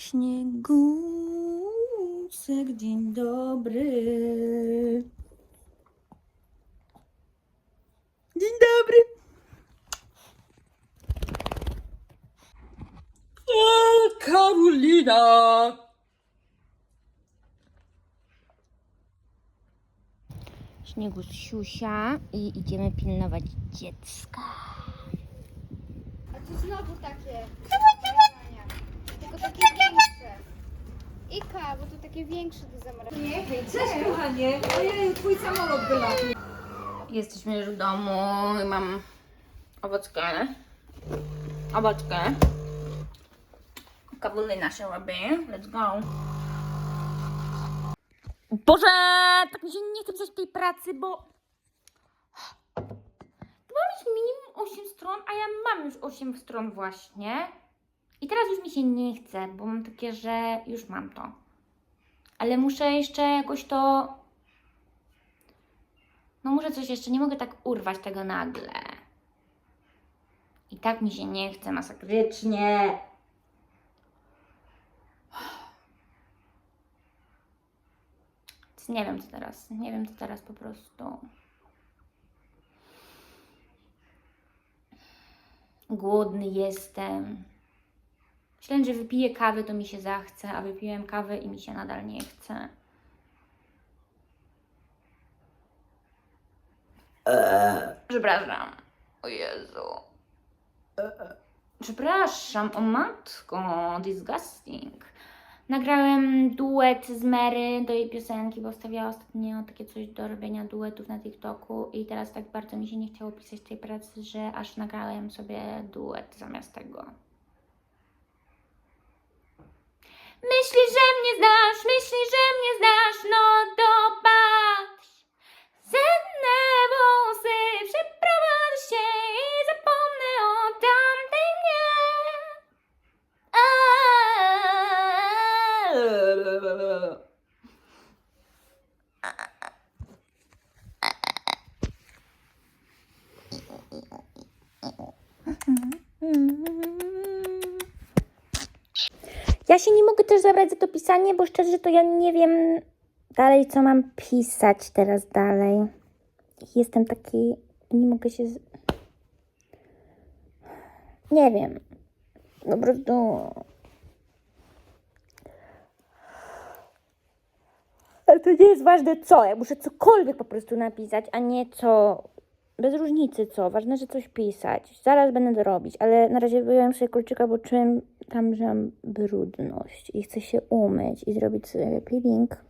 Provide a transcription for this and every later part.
Śniegusek, dzień dobry. Dzień dobry. O, Karolina. Śniegu siusia i idziemy pilnować dziecka. A tu znowu takie. Takie większe. Ika, bo to takie większe do zamrażania. Cześć, kochanie. Ojej, twój samolot wylatł. Jesteśmy już w domu i mam owockę. Owockę. Kawulina się robi. Let's go. Boże, tak mi się nie chce pisać tej pracy, bo to ma mieć minimum 8 stron, a ja mam już 8 stron właśnie. I teraz już mi się nie chce, bo mam takie, że już mam to. Ale muszę jeszcze jakoś to no muszę coś jeszcze, nie mogę tak urwać tego nagle. I tak mi się nie chce masakrycznie. Więc Nie wiem co teraz, nie wiem co teraz po prostu. Głodny jestem. Myślałem, że wypiję kawę, to mi się zachce, a wypiłem kawę i mi się nadal nie chce. Przepraszam. O Jezu. Przepraszam, o matko, disgusting. Nagrałem duet z Mary do jej piosenki, bo stawiała ostatnio takie coś do robienia duetów na TikToku i teraz tak bardzo mi się nie chciało pisać tej pracy, że aż nagrałem sobie duet zamiast tego. Myślisz, że mnie znasz, myślisz, że mnie znasz, no to patrz. Zenne włosy, przeprowadzę się i zapomnę o tamtej mnie. Aaaa. Ja się nie mogę też zabrać za to pisanie, bo szczerze to ja nie wiem dalej, co mam pisać teraz dalej. Jestem taki, nie mogę się. Z... Nie wiem. Po prostu. Ale to nie jest ważne co. Ja muszę cokolwiek po prostu napisać, a nie co. Bez różnicy co. Ważne, że coś pisać. Zaraz będę to robić, ale na razie wyjąłem sobie kolczyka, bo czułem tam, że mam brudność i chcę się umyć i zrobić sobie peeling.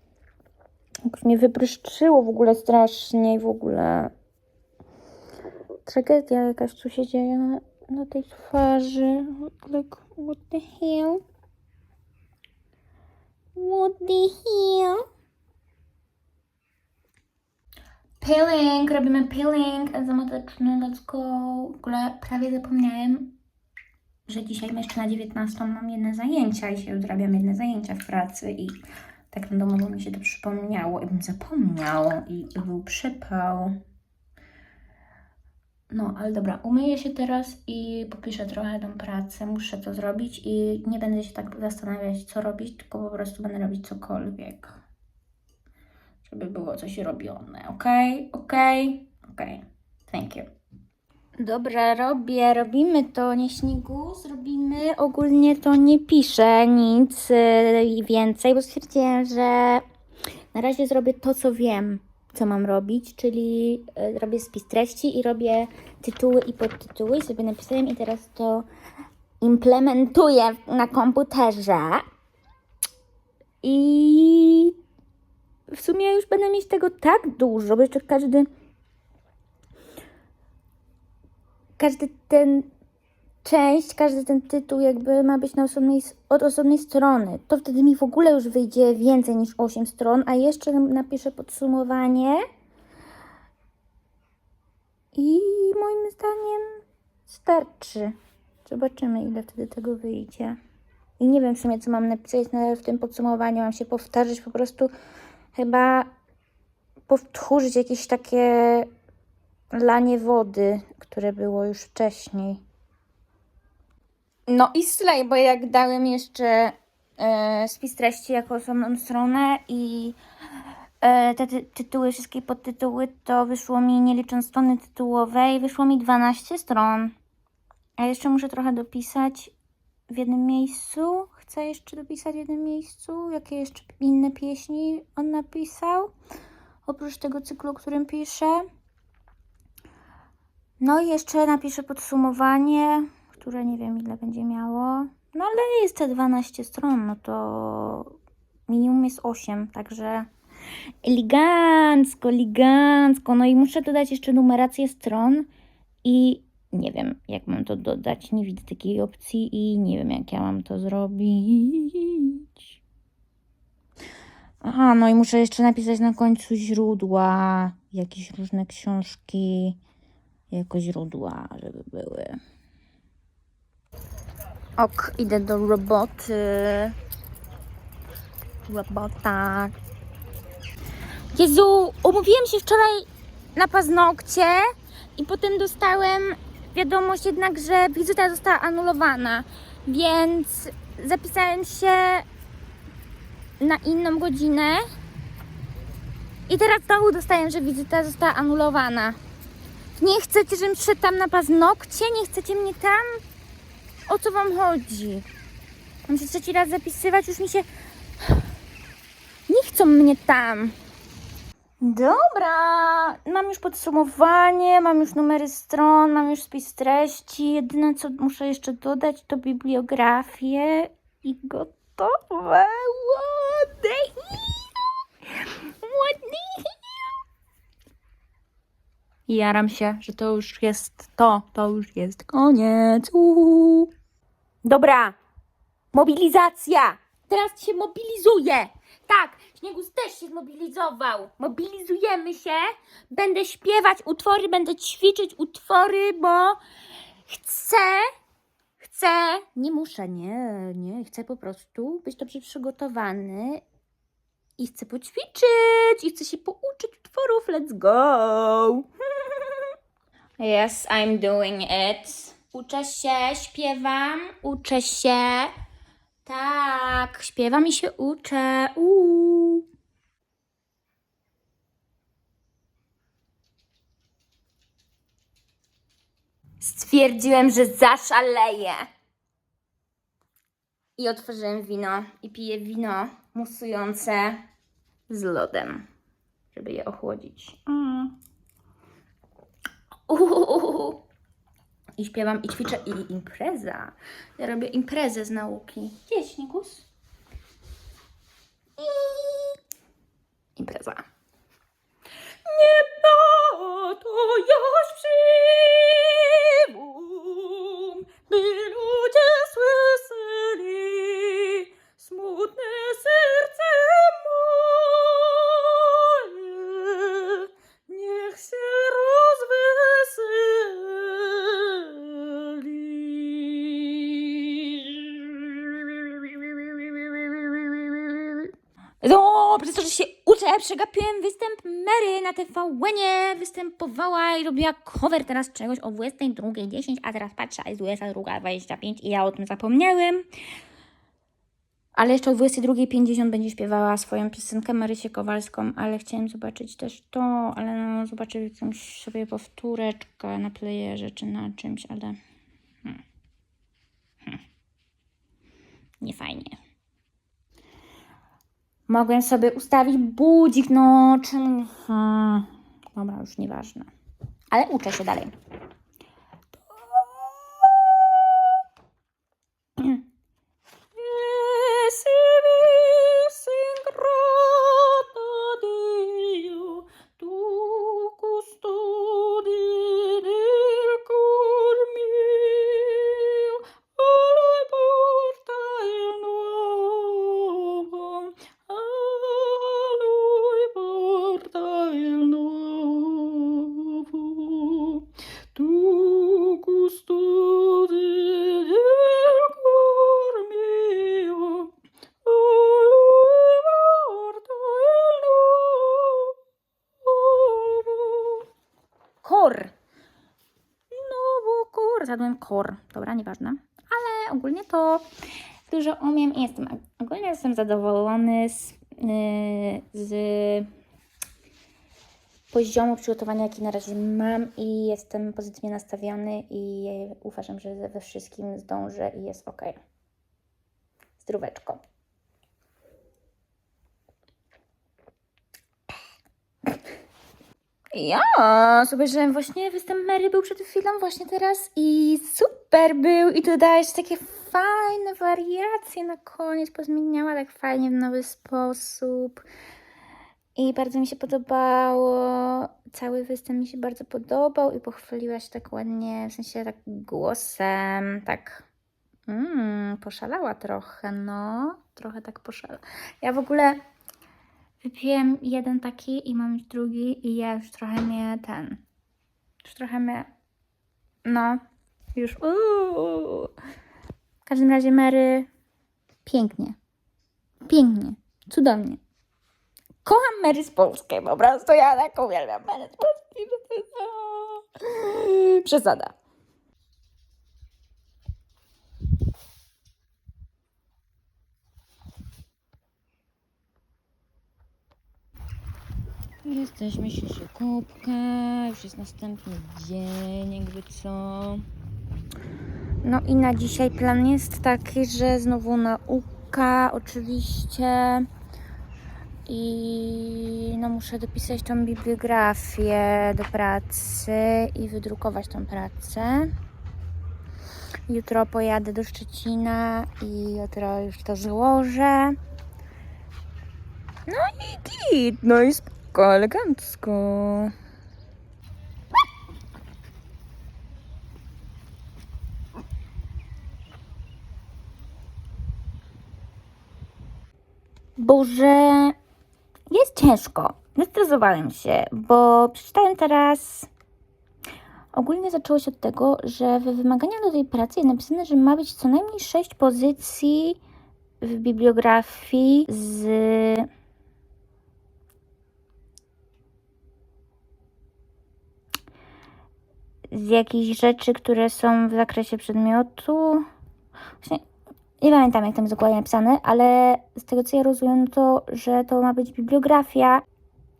Jakoś mnie wypryszczyło w ogóle strasznie i w ogóle tragedia jakaś tu się dzieje na, na tej twarzy. Like, what the hell? What the hell? Peeling, robimy peeling enzymatyczny, let's go. W ogóle prawie zapomniałem, że dzisiaj jeszcze na 19 mam jedne zajęcia i się odrabiam jedne zajęcia w pracy i tak na domowo mi się to przypomniało i bym zapomniał i był przypał. No, ale dobra, umyję się teraz i popiszę trochę tą pracę, muszę to zrobić i nie będę się tak zastanawiać, co robić, tylko po prostu będę robić cokolwiek, żeby było coś robione, ok? Ok? Ok. Thank you. Dobra, robię, robimy to, nie śniegu, zrobimy. Ogólnie to nie piszę nic yy, więcej, bo stwierdziłem, że na razie zrobię to, co wiem, co mam robić, czyli yy, robię spis treści i robię tytuły i podtytuły i sobie napisałem i teraz to implementuję na komputerze. I w sumie już będę mieć tego tak dużo, bo jeszcze każdy każdy ten część, każdy ten tytuł jakby ma być na osobnej, od osobnej strony. To wtedy mi w ogóle już wyjdzie więcej niż 8 stron, a jeszcze napiszę podsumowanie. I moim zdaniem starczy. Zobaczymy, ile wtedy tego wyjdzie. I nie wiem w sumie, co mam napisać na- w tym podsumowaniu. Mam się powtarzać po prostu chyba powtórzyć jakieś takie lanie wody, które było już wcześniej. No i slej, bo jak dałem jeszcze e, spis treści jako osobną stronę i e, te ty tytuły, wszystkie podtytuły, to wyszło mi, nie licząc strony tytułowej, wyszło mi 12 stron. A jeszcze muszę trochę dopisać w jednym miejscu. Chcę jeszcze dopisać w jednym miejscu. Jakie jeszcze inne pieśni on napisał? Oprócz tego cyklu, o którym piszę. No i jeszcze napiszę podsumowanie, które nie wiem ile będzie miało. No ale jest te 12 stron, no to minimum jest 8, także elegancko, elegancko. No i muszę dodać jeszcze numerację stron i nie wiem jak mam to dodać, nie widzę takiej opcji i nie wiem jak ja mam to zrobić. Aha, no i muszę jeszcze napisać na końcu źródła, jakieś różne książki jako źródła, żeby były. Ok, idę do roboty. Robota. Jezu, umówiłem się wczoraj na paznokcie i potem dostałem wiadomość jednak, że wizyta została anulowana, więc zapisałem się na inną godzinę i teraz znowu dostaję, że wizyta została anulowana. Nie chcecie, żebym szedł tam na paznokcie? Nie chcecie mnie tam? O co wam chodzi? Mam się trzeci raz zapisywać, już mi się... Nie chcą mnie tam. Dobra, mam już podsumowanie, mam już numery stron, mam już spis treści. Jedyne co muszę jeszcze dodać to bibliografię i gotowe. What the hell? What the hell? I jaram się, że to już jest to, to już jest koniec. Uhu. Dobra, mobilizacja. Teraz się mobilizuję. Tak, Śniegus też się zmobilizował. Mobilizujemy się. Będę śpiewać utwory, będę ćwiczyć utwory, bo chcę, chcę, nie muszę, nie, nie, chcę po prostu być dobrze przygotowany i chcę poćwiczyć i chcę się pouczyć utworów. Let's go! Yes, I'm doing it. Uczę się, śpiewam, uczę się. Tak, śpiewam i się uczę. Uuu. Stwierdziłem, że zaszaleję. I otworzyłem wino i piję wino musujące z lodem, żeby je ochłodzić. Mm. Uuu. I śpiewam, i ćwiczę, i impreza. Ja robię imprezę z nauki. Gdzie jest Śnigus? I... Impreza. Na TVN-ie. Występowała i robiła cover teraz czegoś o 22.10, a teraz patrzę, a jest 22.25 i ja o tym zapomniałem. Ale jeszcze o 22.50 będzie śpiewała swoją piosenkę Marysię Kowalską, ale chciałem zobaczyć też to, ale no, zobaczę jakąś sobie powtóreczkę na playerze czy na czymś, ale hmm. Hmm. nie fajnie. Mogłem sobie ustawić budzik, no czemu? Hmm. Dobra, już nieważne. Ale uczę się dalej. Kor. Dobra, nieważne. Ale ogólnie to dużo umiem i jestem ogólnie jestem zadowolony z, yy, z poziomu przygotowania, jaki na razie mam i jestem pozytywnie nastawiony i uważam, że we wszystkim zdążę i jest ok. Zdróweczko. Ja zobaczyłem właśnie występ Mary był przed chwilą właśnie teraz i super był. I tu dałeś takie fajne wariacje na koniec, pozmieniała tak fajnie w nowy sposób. I bardzo mi się podobało, cały występ mi się bardzo podobał i pochwaliłaś tak ładnie, w sensie tak głosem, tak mm, poszalała trochę, no, trochę tak poszalała. Ja w ogóle Wypiłem jeden taki i mam już drugi i ja już trochę mnie ten. Już trochę mnie. No, już. Uuu. W każdym razie Mary. Pięknie. Pięknie. Cudownie. Kocham Mary z Polski, po prostu ja tak uwielbiam Mary z Polski, Przesada. Jesteśmy się kubka, już jest następny dzień, jakby co. No i na dzisiaj plan jest taki, że znowu nauka oczywiście i no muszę dopisać tą bibliografię do pracy i wydrukować tą pracę. Jutro pojadę do Szczecina i jutro już to złożę. No i git, no i spoko, elegancko. Boże, jest ciężko. Zestresowałem się, bo przeczytałem teraz. Ogólnie zaczęło się od tego, że w wymaganiach do tej pracy jest napisane, że ma być co najmniej 6 pozycji w bibliografii z z jakichś rzeczy, które są w zakresie przedmiotu. Właśnie nie pamiętam, jak tam jest dokładnie napisane, ale z tego co ja rozumiem, to że to ma być bibliografia,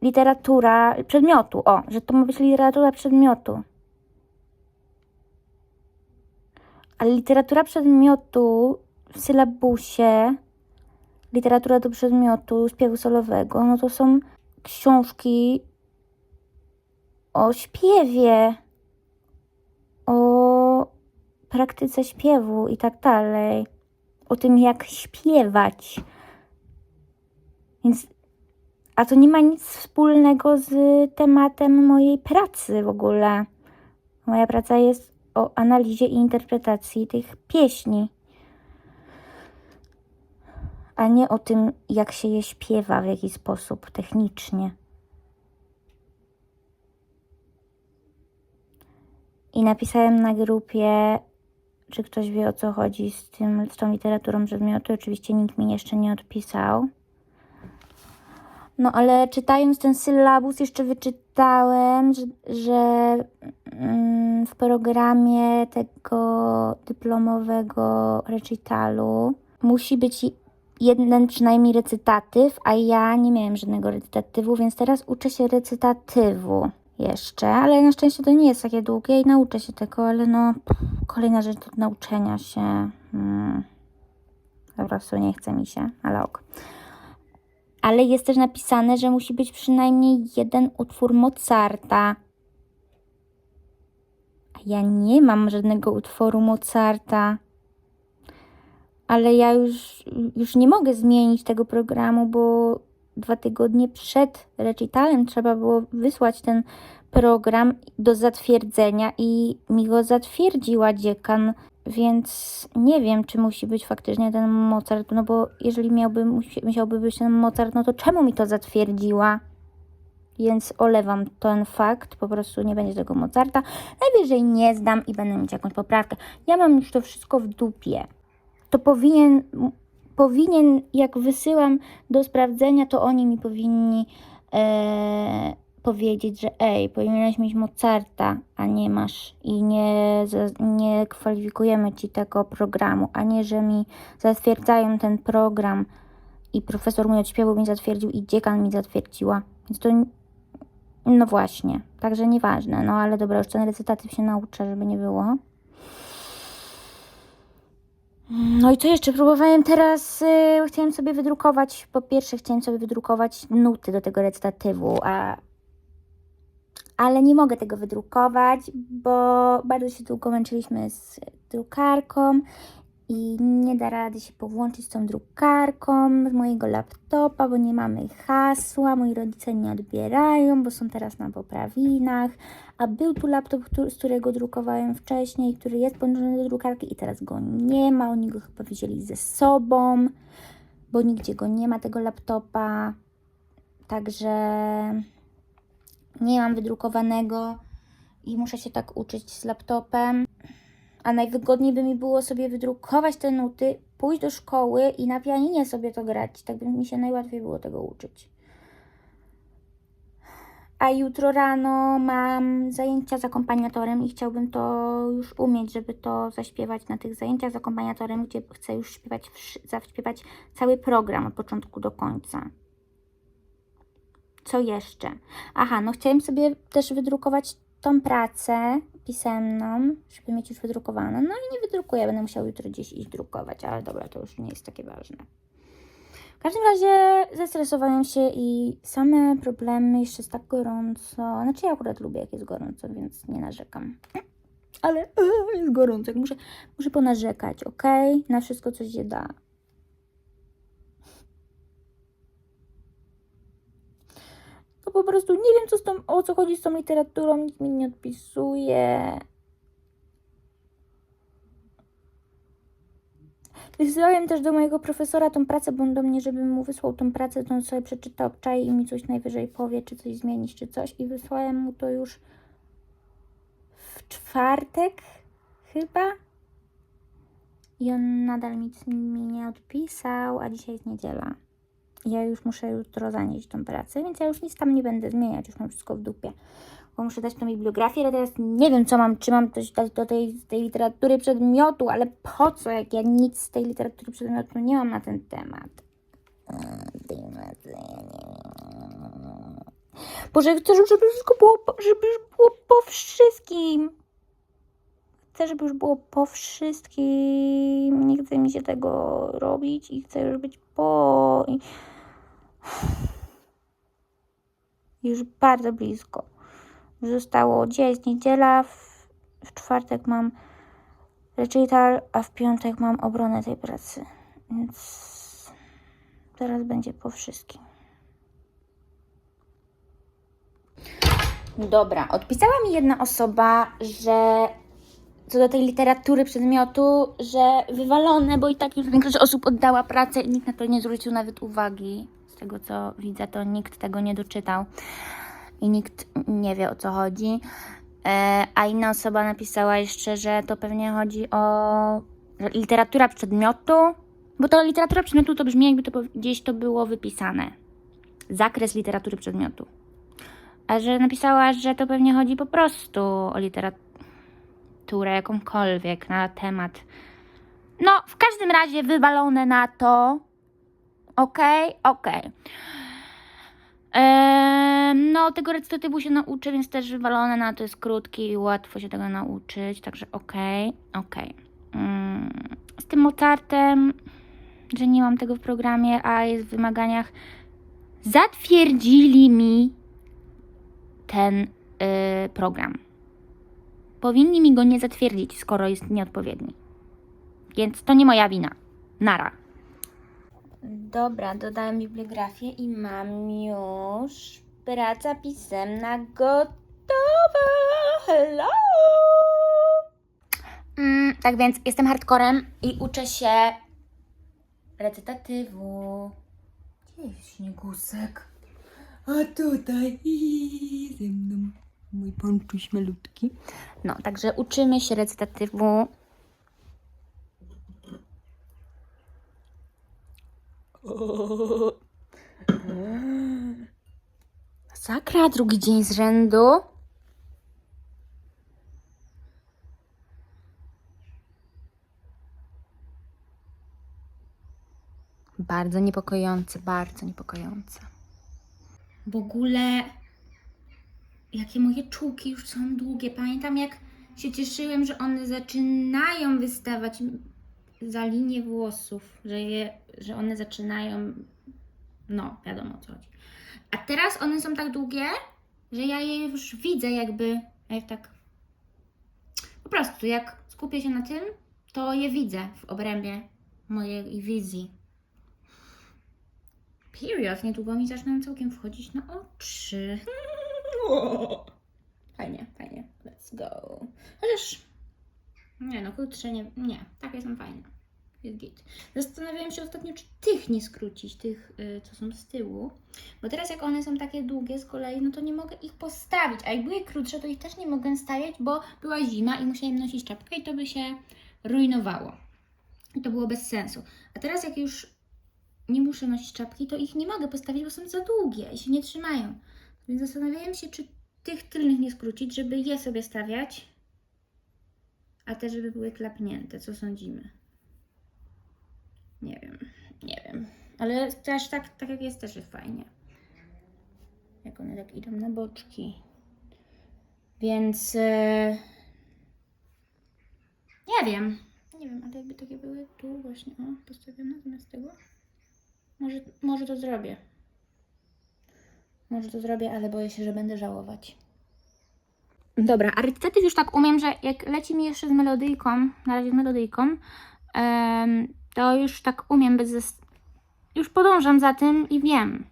literatura przedmiotu. O, że to ma być literatura przedmiotu. Ale literatura przedmiotu w sylabusie, literatura do przedmiotu śpiewu solowego, no to są książki o śpiewie o praktyce śpiewu i tak dalej. O tym, jak śpiewać. Więc, a to nie ma nic wspólnego z tematem mojej pracy w ogóle. Moja praca jest o analizie i interpretacji tych pieśni, a nie o tym, jak się je śpiewa, w jaki sposób technicznie. I napisałem na grupie, czy ktoś wie o co chodzi z, tym, z tą literaturą przedmiotu. Oczywiście nikt mi jeszcze nie odpisał. No ale czytając ten sylabus jeszcze wyczytałem, że, że mm, w programie tego dyplomowego recitalu musi być jeden przynajmniej recytatyw, a ja nie miałem żadnego recytatywu, więc teraz uczę się recytatywu jeszcze, ale na szczęście to nie jest takie długie i nauczę się tego, ale no kolejna rzecz do nauczenia się. Hmm. Po prostu nie chce mi się, ale ok. Ale jest też napisane, że musi być przynajmniej jeden utwór Mozarta. A ja nie mam żadnego utworu Mozarta. Ale ja już, już nie mogę zmienić tego programu, bo dwa tygodnie przed recitalem trzeba było wysłać ten program do zatwierdzenia i mi go zatwierdziła dziekan, więc nie wiem, czy musi być faktycznie ten Mozart, no bo jeżeli miałby, musi- musiałby być ten Mozart, no to czemu mi to zatwierdziła? Więc olewam ten fakt, po prostu nie będzie tego Mozarta. Najwyżej nie zdam i będę mieć jakąś poprawkę. Ja mam już to wszystko w dupie. To powinien, powinien jak wysyłam do sprawdzenia, to oni mi powinni e, powiedzieć, że ej, powinieneś mieć Mozarta, a nie masz i nie, nie kwalifikujemy ci tego programu, a nie, że mi zatwierdzają ten program i profesor mój od mi zatwierdził i dziekan mi zatwierdziła. Więc to no właśnie, także nieważne, no ale dobra, już ten recytatyw się nauczę, żeby nie było. No i co jeszcze? Próbowałem teraz, y, chciałem sobie wydrukować, po pierwsze chciałem sobie wydrukować nuty do tego recytatywu, a ale nie mogę tego wydrukować, bo bardzo się długo męczyliśmy z drukarką i nie da rady się powłączyć z tą drukarką z mojego laptopa, bo nie mamy hasła, moi rodzice nie odbierają, bo są teraz na poprawinach, a był tu laptop, który, z którego drukowałem wcześniej, który jest podłączony do drukarki i teraz go nie ma, oni go chyba wzięli ze sobą, bo nigdzie go nie ma, tego laptopa, także nie mam wydrukowanego i muszę się tak uczyć z laptopem. A najwygodniej by mi było sobie wydrukować te nuty, pójść do szkoły i na pianinie sobie to grać. Tak by mi się najłatwiej było tego uczyć. A jutro rano mam zajęcia z akompaniatorem i chciałbym to już umieć, żeby to zaśpiewać na tych zajęciach z akompaniatorem, gdzie chcę już śpiewać, zaśpiewać cały program od początku do końca. Co jeszcze? Aha, no chciałem sobie też wydrukować tą pracę pisemną, żeby mieć już wydrukowaną. No i nie wydrukuję, będę musiała jutro gdzieś iść drukować, ale dobra, to już nie jest takie ważne. W każdym razie zestresowałem się i same problemy, jeszcze jest tak gorąco. Znaczy ja akurat lubię jak jest gorąco, więc nie narzekam. Ale e, jest gorąco, muszę, muszę ponarzekać, ok? Na wszystko, co się da. To po prostu nie wiem, co z tą, o co chodzi z tą literaturą, nikt mi nie odpisuje. Wysyłałem też do mojego profesora tą pracę, bo on do mnie, żebym mu wysłał tą pracę, to on sobie przeczyta, obczai i mi coś najwyżej powie, czy coś zmienić, czy coś. I wysłałem mu to już w czwartek chyba. I on nadal nic mi nie odpisał, a dzisiaj jest niedziela. Ja już muszę jutro zanieść tą pracę, więc ja już nic tam nie będę zmieniać, już mam wszystko w dupie. Bo muszę dać tą bibliografię, ale teraz nie wiem, co mam, czy mam coś dać do tej, tej literatury przedmiotu, ale po co, jak ja nic z tej literatury przedmiotu nie mam na ten temat. Boże, chcę, żeby wszystko było, żeby już było po wszystkim. Chcę, żeby już było po wszystkim. Nie chce mi się tego robić i chcę już być po. Już bardzo blisko. Zostało dzisiaj jest niedziela, w, w czwartek mam recital, a w piątek mam obronę tej pracy. Więc teraz będzie po wszystkim. Dobra, odpisała mi jedna osoba, że co do tej literatury przedmiotu, że wywalone, bo i tak już większość osób oddała pracę i nikt na to nie zwrócił nawet uwagi. Tego co widzę, to nikt tego nie doczytał i nikt nie wie o co chodzi. E, a inna osoba napisała jeszcze, że to pewnie chodzi o literatura przedmiotu, bo to literatura przedmiotu to brzmi jakby to gdzieś to było wypisane. Zakres literatury przedmiotu. A że napisała, że to pewnie chodzi po prostu o literaturę jakąkolwiek na temat. No, w każdym razie wywalone na to. Okej, okej. Em, no, tego recytatywu się nauczę, więc też wywalone na to jest krótki i łatwo się tego nauczyć, także okej, okej. Mm, z tym Mozartem, że nie mam tego w programie, a jest w wymaganiach, zatwierdzili mi ten y, program. Powinni mi go nie zatwierdzić, skoro jest nieodpowiedni. Więc to nie moja wina. Nara. Dobra, dodałem bibliografię i mam już praca pisemna gotowa. Hello! Mm, tak więc jestem hardcorem i uczę się recytatywu. Gdzie jest śniegusek? A tutaj i ze mną mój ponczuś malutki. No, także uczymy się recytatywu. Masakra, drugi dzień z rzędu. Bardzo niepokojące, bardzo niepokojące. W ogóle, jakie moje czułki już są długie. Pamiętam, jak się cieszyłem, że one zaczynają wystawać za linię włosów, że, je, że one zaczynają. No, wiadomo o co chodzi. A teraz one są tak długie, że ja je już widzę, jakby. Jak tak. Po prostu, jak skupię się na tym, to je widzę w obrębie mojej wizji. Period. Niedługo mi zaczną całkiem wchodzić na oczy. Fajnie, fajnie. Let's go. Chociaż. Nie no, krótsze nie. Nie, takie są fajne. Jest git. Zastanawiałam się ostatnio, czy tych nie skrócić, tych, y, co są z tyłu. Bo teraz, jak one są takie długie z kolei, no to nie mogę ich postawić. A jak były krótsze, to ich też nie mogę stawiać, bo była zima i musiałam nosić czapkę i to by się rujnowało. I to było bez sensu. A teraz, jak już nie muszę nosić czapki, to ich nie mogę postawić, bo są za długie i się nie trzymają. Więc zastanawiałam się, czy tych tylnych nie skrócić, żeby je sobie stawiać, a te, żeby były klapnięte. Co sądzimy? Nie wiem, nie wiem. Ale też tak, tak jak jest, też jest fajnie. Jak one tak idą na boczki. Więc e, nie wiem. Nie wiem, ale jakby takie były tu właśnie, o, postawione zamiast tego. Może, może to zrobię. Może to zrobię, ale boję się, że będę żałować. Dobra, a recytatyw już tak umiem, że jak leci mi jeszcze z melodyjką, na razie z melodyjką, to już tak umiem bez Już podążam za tym i wiem.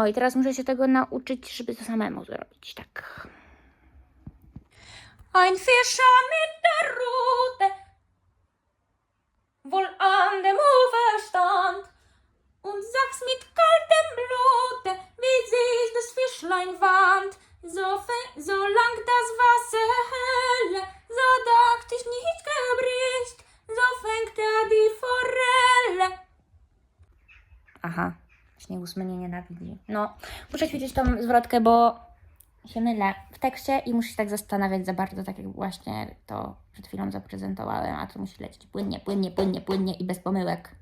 No i teraz muszę się tego nauczyć, żeby to samemu zrobić, tak. Ein Fischer mit der Rute wohl an dem Ufer stand und sag's mit kaltem Blute, wie sich das Fischlein wand. So, fäng- solang das Wasser helle, so dacht ich nicht gebricht, so fängt er die Forelle. Aha, śniegu mnie nienawidzi. No, muszę ćwiczyć tą zwrotkę, bo się mylę w tekście i muszę się tak zastanawiać za bardzo, tak jak właśnie to przed chwilą zaprezentowałem, a to musi lecieć płynnie, płynnie, płynnie, płynnie i bez pomyłek.